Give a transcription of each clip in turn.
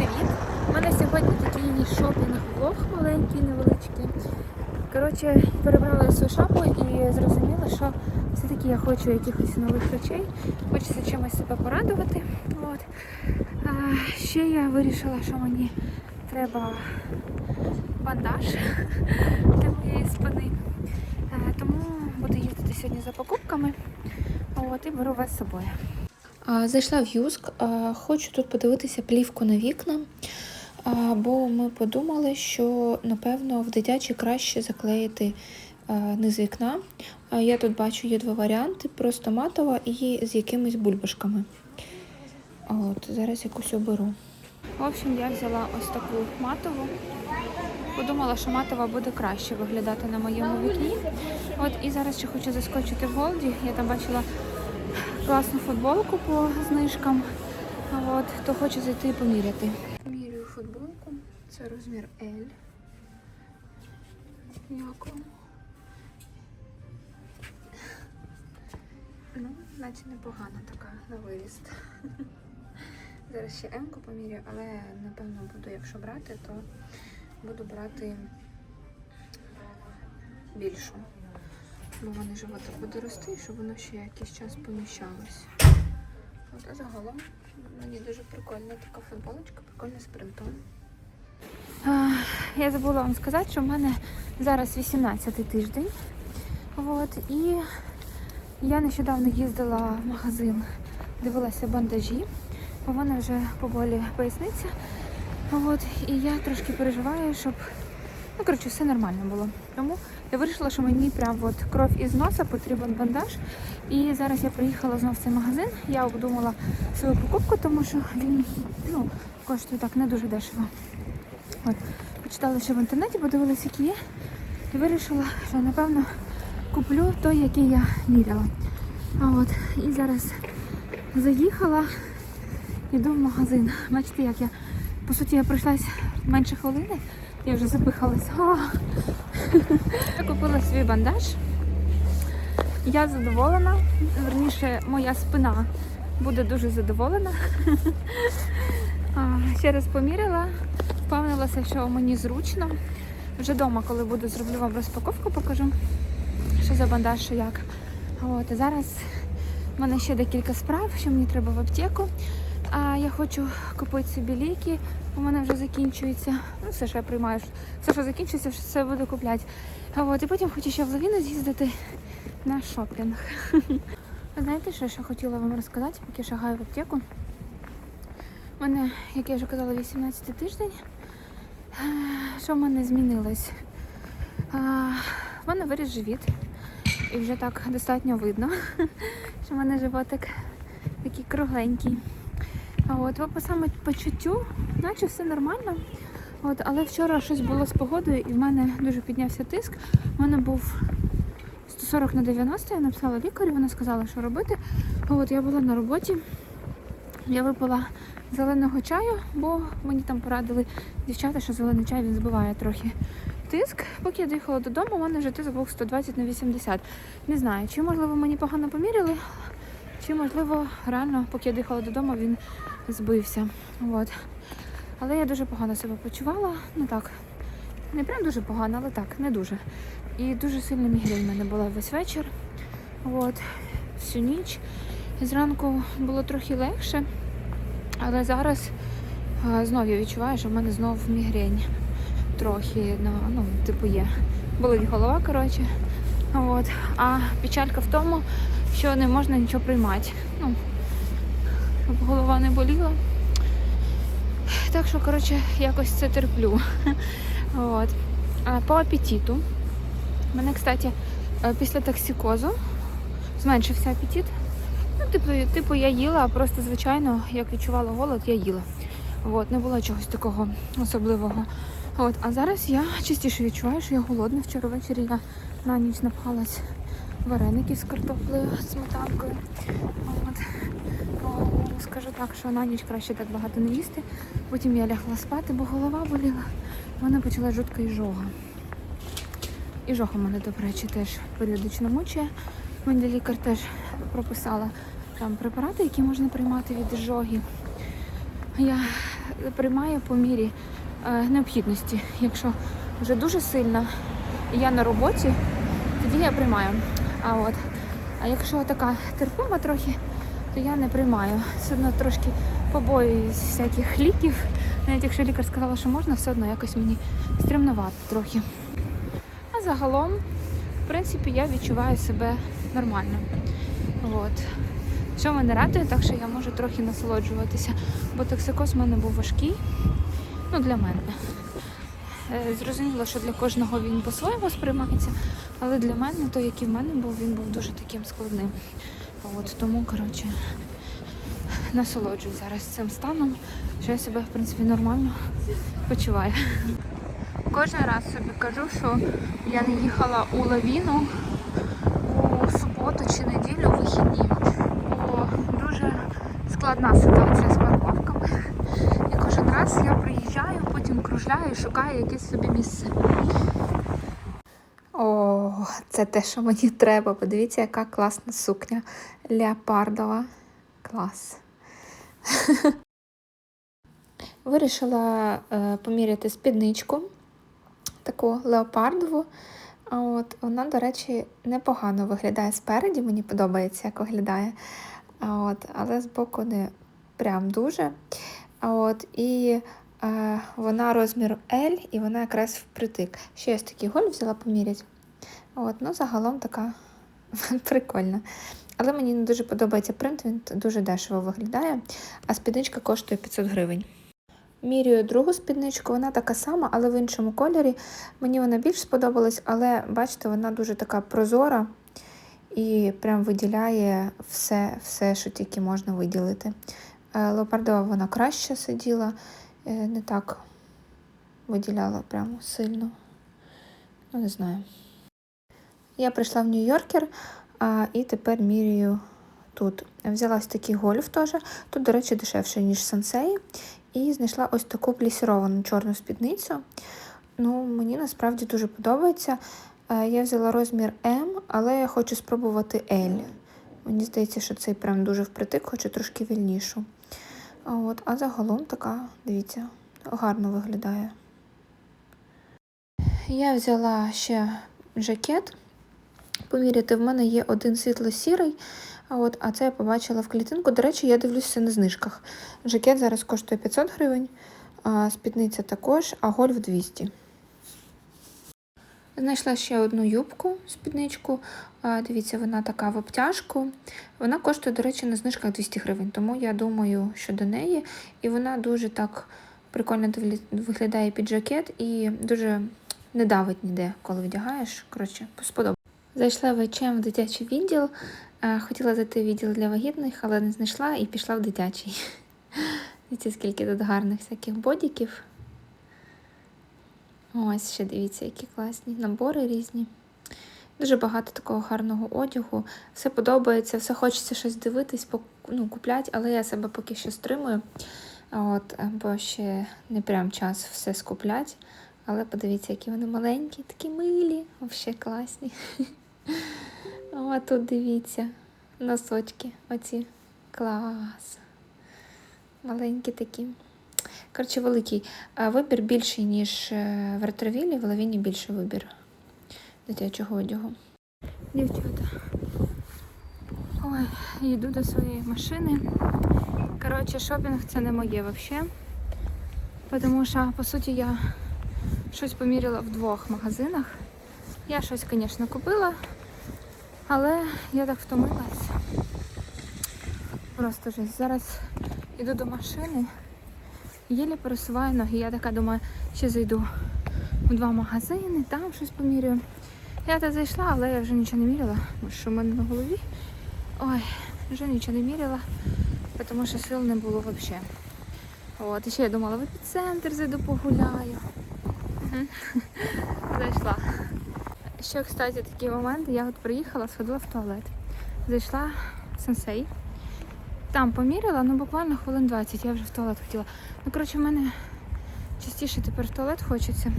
привіт! У мене сьогодні такий шопінг-влог маленький, невеличкий. Коротше, перебрала свою шапу і зрозуміла, що все-таки я хочу якихось нових речей. Хочеться чимось себе порадувати. От. А, ще я вирішила, що мені треба бандаж для моєї спини. Е, Тому буду їздити сьогодні за покупками. От, і беру вас з собою. Зайшла в Юск, хочу тут подивитися плівку на вікна, бо ми подумали, що напевно в дитячі краще заклеїти низ вікна. Я тут бачу є два варіанти: просто матова і з якимись бульбашками. От, зараз якусь оберу. В общем, я взяла ось таку матову. Подумала, що матова буде краще виглядати на моєму вікні. От і зараз ще хочу заскочити в Голді. Я там бачила класну футболку по знижкам. От, то хочу зайти і поміряти. Мірюю футболку. Це розмір L. Дякую. Ну, наче непогана така на виріст. Зараз ще М-ку поміряю, але напевно буду, якщо брати, то буду брати більшу. Бо вони животик буде рости, щоб воно ще якийсь час поміщалось. От, а загалом мені дуже прикольна така футболочка, прикольна з принтом. Я забула вам сказати, що в мене зараз 18-й тиждень. От, і я нещодавно їздила в магазин, дивилася бандажі. У мене вже поболі поясниця. От, і я трошки переживаю, щоб ну, коротше, все нормально було. Тому я вирішила, що мені прям от кров із носа потрібен бандаж. І зараз я приїхала знов в цей магазин. Я обдумала свою покупку, тому що він ну, коштує так не дуже дешево. От. Почитала ще в інтернеті, подивилася, які є. І вирішила, що напевно куплю той, який я міряла. А от і зараз заїхала, йду в магазин. Бачите, як я по суті я пройшлась менше хвилини, я вже запихалась. Я купила свій бандаж. Я задоволена. Верніше, моя спина буде дуже задоволена. Ще раз поміряла, впевнилася, що мені зручно. Вже вдома, коли буду, зроблю вам розпаковку, покажу, що за бандаж, що як. От, зараз в мене ще декілька справ, що мені треба в аптеку. А я хочу купити собі ліки. У мене вже закінчується. Ну, все, що я приймаю, все, що закінчується, все буду купляти. А от, і потім хочу ще в Лавіну з'їздити на шопінг. Знаєте, що я ще хотіла вам розказати, поки шагаю в аптеку? У мене, як я вже казала, 18 тиждень. Що в мене змінилось? В мене виріс живіт. І вже так достатньо видно, що в мене животик такий кругленький. От по саме почуттю, наче все нормально. От, але вчора щось було з погодою і в мене дуже піднявся тиск. У мене був 140 на 90, я написала лікарю, вона сказала, що робити. От я була на роботі, я випила зеленого чаю, бо мені там порадили дівчата, що зелений чай він збиває трохи тиск. Поки я доїхала додому, у мене вже тиск був 120 на 80. Не знаю, чи можливо мені погано поміряли, чи можливо реально, поки я доїхала додому, він збився. От. Але я дуже погано себе почувала. Ну так, не прям дуже погано, але так, не дуже. І дуже сильна мігрень в мене була весь вечір. От, всю ніч. Зранку було трохи легше, але зараз а, знов я відчуваю, що в мене знов мігрень трохи, ну, ну типу є. Болить голова, коротше. От. А печалька в тому, що не можна нічого приймати. Ну, голова не боліла. Так що, коротше, якось це терплю. От. А по апетиту. У мене, кстати, е, після токсикозу зменшився апетит. Ну, типу, типу, я їла, просто звичайно, як відчувала голод, я їла. От, не було чогось такого особливого. От, а зараз я частіше відчуваю, що я голодна. Вчора ввечері я на ніч напхалась вареників з картоплею, сметанкою. От. Скажу так, що на ніч краще так багато не їсти. Потім я лягла спати, бо голова боліла. У мене почала жутка іжога. Іжога мене, до речі, теж періодично мучає. Мені лікар теж прописала там препарати, які можна приймати від іжоги. Я приймаю по мірі е, необхідності. Якщо вже дуже сильно я на роботі, тоді я приймаю. А от, а якщо така терпима трохи, то я не приймаю. Все одно трошки побоююсь всяких ліків. Навіть якщо лікар сказала, що можна, все одно якось мені стримнувати трохи. А загалом, в принципі, я відчуваю себе нормально. От. Що мене радує, так що я можу трохи насолоджуватися, бо токсикоз в мене був важкий, ну для мене. Е, Зрозуміло, що для кожного він по-своєму сприймається, але для мене, той, який в мене був, він був дуже таким складним. От, тому, коротше, насолоджуюсь зараз цим станом, що я себе, в принципі, нормально почуваю. Кожен раз собі кажу, що я не їхала у лавіну у суботу чи неділю вихідні. Бо дуже складна ситуація з парковками. І кожен раз я приїжджаю, потім кружляю шукаю якесь собі місце. О, це те, що мені треба. Подивіться, яка класна сукня. Леопардова. Клас. Вирішила е, поміряти спідничку, таку леопардову. А от вона, до речі, непогано виглядає спереді, мені подобається, як виглядає. А от, але збоку не прям дуже. А от, і вона розміру L, і вона якраз впритик. Ще ось такий голь взяла поміряти. От, ну, загалом така прикольна. Але мені не дуже подобається принт, він дуже дешево виглядає, а спідничка коштує 500 гривень. Міряю другу спідничку, вона така сама, але в іншому кольорі. Мені вона більш сподобалась, але бачите, вона дуже така прозора і прям виділяє все, все що тільки можна виділити. Е, Леопардова вона краще сиділа, не так виділяла прямо сильно. Ну, не знаю. Я прийшла в Нью-Йоркер і тепер міряю тут. Взяла ось такий гольф теж. Тут, до речі, дешевше, ніж сенсей. І знайшла ось таку плісіровану чорну спідницю. Ну, мені насправді дуже подобається. Е, Я взяла розмір М, але я хочу спробувати L. Мені здається, що цей прям дуже впритик, хочу трошки вільнішу. А, От, а загалом така, дивіться, гарно виглядає. Я взяла ще жакет. Поміряти, в мене є один світло-сірий, а, от, а це я побачила в клітинку. До речі, я дивлюся на знижках. Жакет зараз коштує 500 гривень, а спідниця також, а гольф 200. Знайшла ще одну юбку, спідничку. Дивіться, вона така в обтяжку. Вона коштує, до речі, на знижках 200 гривень, тому я думаю, що до неї. І вона дуже так прикольно виглядає під жакет і дуже не давить ніде, коли вдягаєш. Коротше, сподобалося. Зайшла в H&M в дитячий відділ. Хотіла зайти в відділ для вагітних, але не знайшла і пішла в дитячий. Дивіться, скільки тут гарних всяких бодіків. Ось ще дивіться, які класні набори різні. Дуже багато такого гарного одягу. Все подобається, все хочеться щось дивитись, ну, купляти, але я себе поки що стримую. От, бо ще не прям час все скупляти. Але подивіться, які вони маленькі, такі милі, взагалі класні. О, тут дивіться, носочки оці. Клас. Маленькі такі. Коротше, великий. А Вибір більший, ніж е, в ретровілі, в лавіні більший вибір дитячого одягу. Дівчата. Ой, йду до своєї машини. Коротше, шопінг це не моє взагалі. Тому що, по суті, я щось поміряла в двох магазинах. Я щось, звісно, купила, але я так втомилась. Просто жесть. Зараз йду до машини, єлі пересуваю ноги. Я така думаю, ще зайду в два магазини, там щось поміряю. Я так зайшла, але я вже нічого не міряла, тому що в мене на голові. Ой, вже нічого не міряла, тому що сил не було взагалі. От, і ще я думала, в епіцентр зайду погуляю. Зайшла. Ще, кстати, такий момент. Я от приїхала, сходила в туалет. Зайшла сенсей. Там поміряла, ну буквально хвилин 20, я вже в туалет хотіла. Ну, коротше, в мене частіше тепер в туалет хочеться.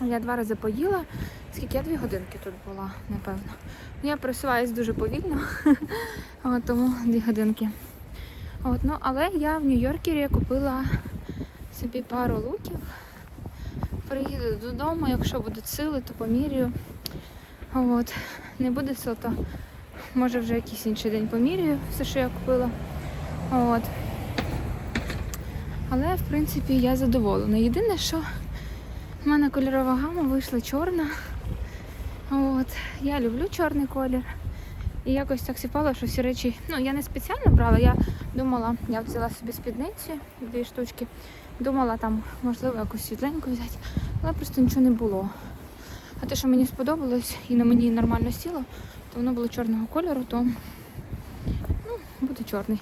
Я два рази поїла. Скільки я дві годинки тут була, напевно. Ну, Я просуваюсь дуже повільно, От, тому дві годинки. От, ну, але я в Нью-Йоркері купила собі пару луків. Приїду додому, якщо будуть сили, то помірюю. От. Не буде сил, то може вже якийсь інший день помірюю все, що я купила. От. Але, в принципі, я задоволена. Єдине, що в мене кольорова гама вийшла чорна. От. Я люблю чорний колір. І якось так сіпало, що всі речі. Ну, я не спеціально брала, я думала, я взяла собі спідниці, дві штучки. Думала там, можливо, якусь світленьку взяти, але просто нічого не було. А те, що мені сподобалось і на мені нормально сіло, то воно було чорного кольору, то ну, буде чорний.